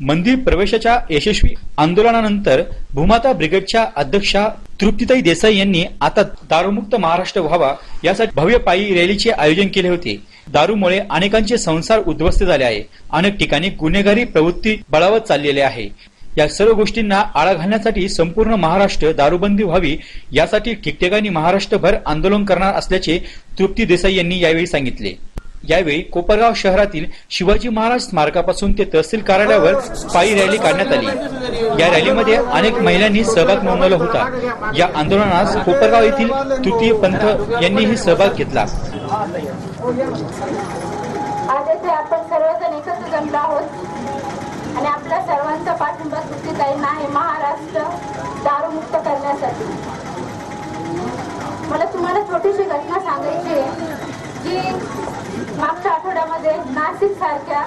मंदिर प्रवेशाच्या यशस्वी आंदोलनानंतर भूमाता ब्रिगेडच्या अध्यक्षा तृप्तीताई देसाई यांनी आता दारूमुक्त महाराष्ट्र व्हावा यासाठी भव्य पायी रॅलीचे आयोजन केले होते. दारूमुळे अनेकांचे संसार उद्ध्वस्त झाले आहे. अनेक ठिकाणी गुन्हेगारी प्रवृत्ती बळावत चाललेली आहे. या सर्व गोष्टींना आळा घालण्यासाठी संपूर्ण महाराष्ट्र दारूबंदी व्हावी यासाठी ठिकठिकाणी महाराष्ट्रभर आंदोलन करणार असल्याचे तृप्ती देसाई यांनी यावेळी सांगितले. यावेळी कोपरगाव शहरातील शिवाजी महाराज स्मारकापासून ते तहसील कार्यालयावर पायी रॅली काढण्यात आली. या रॅलीमध्ये अनेक महिलांनी सहभाग नोंदवला होता. या आंदोलनास कोपरगाव येथील तृतीय पंथ यांनीही सहभाग घेतला. आपण सर्वजण एकत्र जमलो आहोत. आणि आपल्या सर्वांचा पाठिंबा सुट्टीताईंना आहे महाराष्ट्र दारूमुक्त करण्यासाठी. मला तुम्हाला छोटीशी घटना सांगायची आहे जी मागच्या आठवड्यामध्ये नाशिक सारख्या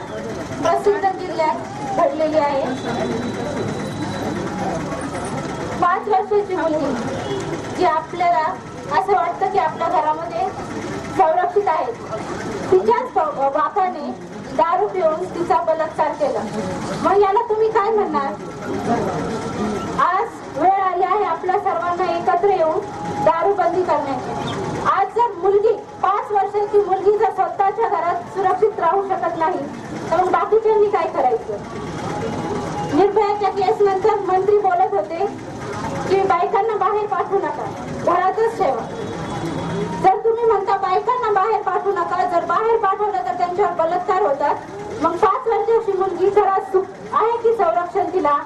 प्रसिद्ध जिल्ह्यात घडलेली आहे. पाच वर्षाची मुलगी जी आपल्याला असं वाटतं की आपल्या घरामध्ये संरक्षित आहे. तिच्याच ब- बापाने दारू पिऊन तिचा बलात्कार केला. मग याला तुम्ही काय म्हणणार? आज वेळ आली आहे आपल्या सर्वांना एकत्र येऊन दारूबंदी करण्याची. आज जर मुलगी पाच वर्षाची मुलगी स्वतःच्या घरात सुरक्षित राहू शकत नाही. तर मग बाकीच्यांनी काय करायचं? निर्भयाच्या केस नंतर मंत्री बोलत होते की बायकांना बाहेर पाठवू नका. घरातच ठेवा. जर तुम्ही म्हणता बायकांना बाहेर पाठवू नका जर बाहेर पाठवलं तर त्यांच्यावर बलात्कार होतात. मग पाच वर्षाची मुलगी घरात सुख आहे की संरक्षण तिला?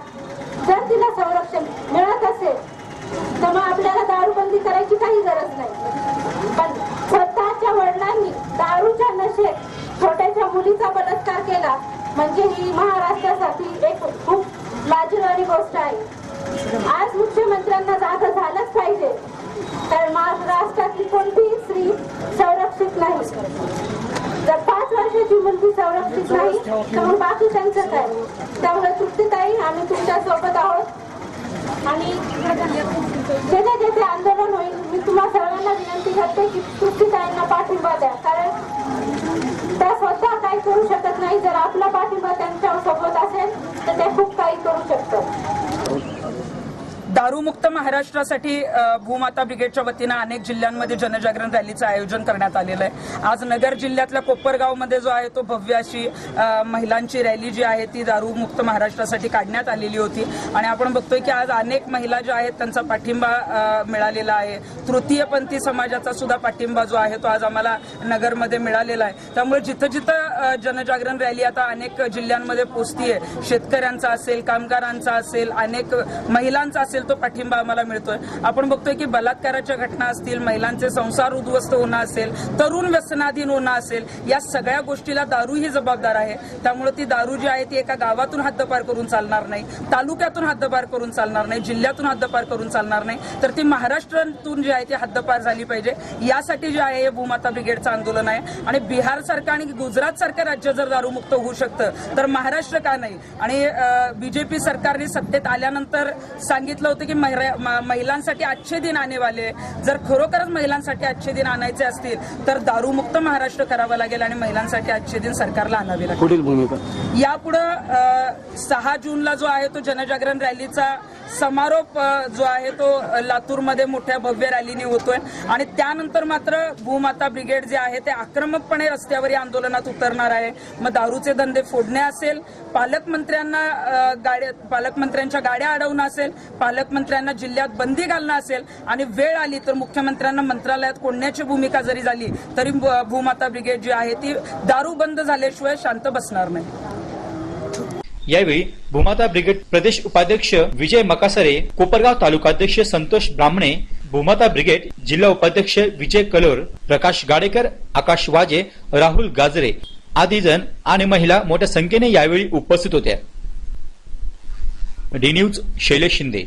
जर तिला संरक्षण मिळत असेल तर मग आपल्याला दारूबंदी करायची काही गरज नाही. दारूच्या नशेत छोट्याच्या मुलीचा बलात्कार केला. म्हणजे ही महाराष्ट्रासाठी एक खूप लाजिरवाणी गोष्ट आहे. आज मुख्यमंत्र्यांना जागा झालंच पाहिजे. कारण महाराष्ट्रातली कोणतीही स्त्री संरक्षित नाही. जर पाच वर्षाची मुलगी संरक्षित नाही तर मग बाकी त्यांचं काय? त्यामुळे तृप्तीताई आम्ही तुमच्यासोबत आहोत. आणि जेथे जेथे आंदोलन होईल मी तुम्हा सर्वांना विनंती करते की तृप्तीताईंना पाठिंबा द्या कारण त्या स्वतः काही करू शकत नाही. जर आपला पाठिंबा त्यांच्यासोबत असेल तर ते खूप काही करू शकतात दारूमुक्त महाराष्ट्रासाठी भूमाता ब्रिगेडच्या वतीनं अनेक जिल्ह्यांमध्ये जनजागरण रॅलीचं आयोजन करण्यात आलेलं आहे. आज नगर जिल्ह्यातल्या कोपरगावमध्ये जो आहे तो भव्य अशी महिलांची रॅली जी आहे ती दारूमुक्त महाराष्ट्रासाठी काढण्यात आलेली होती. आणि आपण बघतोय की आज अनेक महिला ज्या आहेत त्यांचा पाठिंबा मिळालेला आहे. तृतीयपंथी समाजाचा सुद्धा पाठिंबा जो आहे तो आज आम्हाला नगरमध्ये मिळालेला आहे. त्यामुळे जिथं जिथं जनजागरण रॅली आता अनेक जिल्ह्यांमध्ये पोचतीये शेतकऱ्यांचा असेल कामगारांचा असेल अनेक महिलांचा असेल तो पाठिंबा आम्हाला मिळतोय. आपण बघतोय की बलात्काराच्या घटना असतील महिलांचे संसार उद्ध्वस्त होणं असेल तरुण व्यसनाधीन होणं असेल या सगळ्या गोष्टीला दारू ही जबाबदार आहे. त्यामुळे ती दारू जी आहे ती एका गावातून हद्दपार करून चालणार नाही तालुक्यातून हद्दपार करून चालणार नाही जिल्ह्यातून हद्दपार करून चालणार नाही. तर ती महाराष्ट्रातून जी आहे ती हद्दपार झाली पाहिजे. यासाठी जे आहे हे भूमाता ब्रिगेडचं आंदोलन आहे. आणि बिहार सारखं आणि गुजरात सारखं राज्य जर दारूमुक्त होऊ शकतं तर महाराष्ट्र का नाही? आणि बीजेपी सरकारने सत्तेत आल्यानंतर सांगितलं होतं की महिरा- म- महिलांसाठी अच्छे दिन आने वाले आहे. जर खरोखरच महिलांसाठी अच्छे दिन आणायचे असतील तर दारूमुक्त महाराष्ट्र करावं लागेल आणि महिलांसाठी अच्छे दिन सरकारला आणावे लागेल पुढील भूमिका यापुढं अ, सहा जूनला जो आहे तो जनजागरण रॅलीचा समारोप जो आहे तो लातूरमध्ये मोठ्या भव्य रॅलीने होतोय. आणि त्यानंतर मात्र भूमाता ब्रिगेड जे आहे ते आक्रमकपणे रस्त्यावर या आंदोलनात उतरणार आहे. मग दारूचे धंदे फोडणे असेल पालकमंत्र्यांना गाड्या पालकमंत्र्यांच्या गाड्या अडवणं असेल पालकमंत्र्यांना जिल्ह्यात बंदी घालणं असेल आणि वेळ आली तर मुख्यमंत्र्यांना मंत्रालयात कोणण्याची भूमिका जरी झाली तरी भूमाता ब्रिगेड जी आहे ती दारू बंद झाल्याशिवाय शांत बसणार नाही. यावेळी भूमाता ब्रिगेड प्रदेश उपाध्यक्ष विजय मकासरे कोपरगाव तालुकाध्यक्ष संतोष ब्राह्मणे भूमाता ब्रिगेड जिल्हा उपाध्यक्ष विजय कलोर प्रकाश गाडेकर आकाश वाजे राहुल गाजरे आदी जण आणि महिला मोठ्या संख्येने यावेळी उपस्थित होत्या. D news Shailesh Shinde.